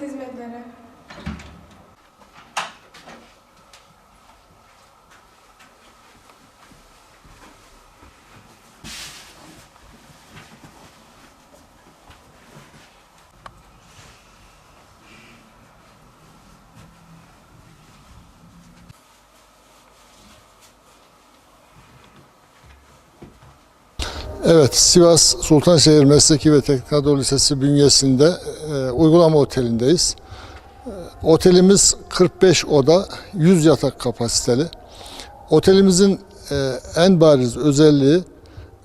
hizmetleri. Evet, Sivas Sultanşehir Mesleki ve Teknik Lisesi bünyesinde e, uygulama otelindeyiz. E, otelimiz 45 oda, 100 yatak kapasiteli. Otelimizin e, en bariz özelliği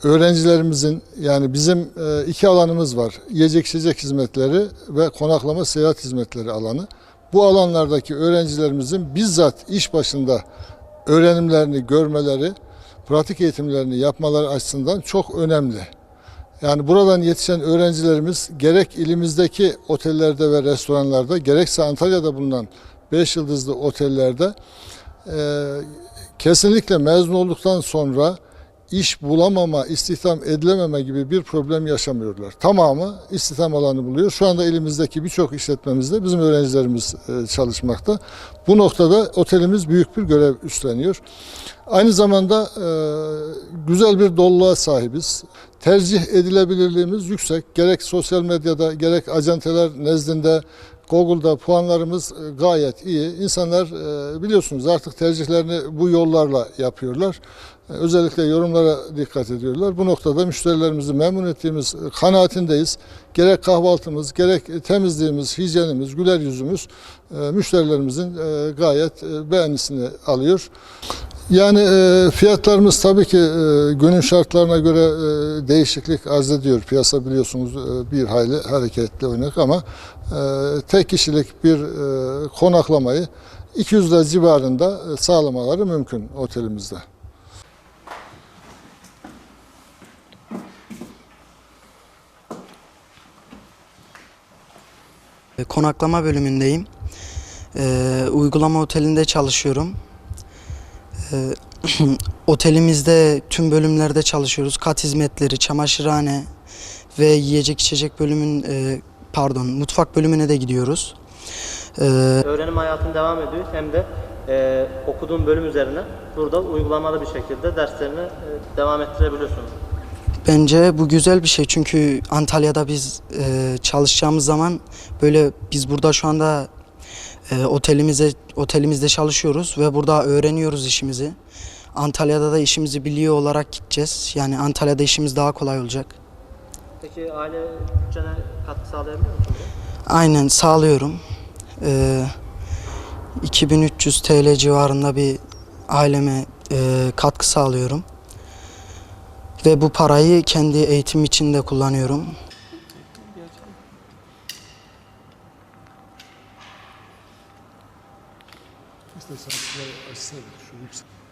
öğrencilerimizin yani bizim e, iki alanımız var. Yiyecek içecek hizmetleri ve konaklama seyahat hizmetleri alanı. Bu alanlardaki öğrencilerimizin bizzat iş başında öğrenimlerini görmeleri, pratik eğitimlerini yapmaları açısından çok önemli. Yani buradan yetişen öğrencilerimiz gerek ilimizdeki otellerde ve restoranlarda gerekse Antalya'da bulunan 5 yıldızlı otellerde e, kesinlikle mezun olduktan sonra iş bulamama, istihdam edilememe gibi bir problem yaşamıyorlar. Tamamı istihdam alanı buluyor. Şu anda elimizdeki birçok işletmemizde bizim öğrencilerimiz e, çalışmakta. Bu noktada otelimiz büyük bir görev üstleniyor. Aynı zamanda e, güzel bir doluluğa sahibiz. Tercih edilebilirliğimiz yüksek. Gerek sosyal medyada gerek acenteler nezdinde Google'da puanlarımız e, gayet iyi. İnsanlar e, biliyorsunuz artık tercihlerini bu yollarla yapıyorlar. E, Özellikle yorumlara dikkat ediyorlar. Bu noktada müşterilerimizi memnun ettiğimiz kanaatindeyiz. Gerek kahvaltımız, gerek temizliğimiz, hijyenimiz, güler yüzümüz müşterilerimizin gayet beğenisini alıyor. Yani e, fiyatlarımız tabii ki e, günün şartlarına göre e, değişiklik arz ediyor. Piyasa biliyorsunuz e, bir hayli hareketli oynak ama e, tek kişilik bir e, konaklamayı 200 lira civarında e, sağlamaları mümkün otelimizde. Konaklama bölümündeyim. Ee, uygulama otelinde çalışıyorum. Ee, otelimizde tüm bölümlerde çalışıyoruz. Kat hizmetleri, çamaşırhane ve yiyecek içecek bölümün e, pardon mutfak bölümüne de gidiyoruz. Ee, Öğrenim hayatın devam ediyor hem de e, okuduğun bölüm üzerine burada uygulamalı bir şekilde derslerini e, devam ettirebiliyorsun. Bence bu güzel bir şey çünkü Antalya'da biz e, çalışacağımız zaman böyle biz burada şu anda e, otelimize otelimizde çalışıyoruz ve burada öğreniyoruz işimizi. Antalya'da da işimizi biliyor olarak gideceğiz. Yani Antalya'da işimiz daha kolay olacak. Peki aile bütçene katkı sağlayabiliyor musun? Aynen sağlıyorum. E, 2300 TL civarında bir aileme e, katkı sağlıyorum. Ve bu parayı kendi eğitim için de kullanıyorum. İstersen şurayı açsana, şu yüksek.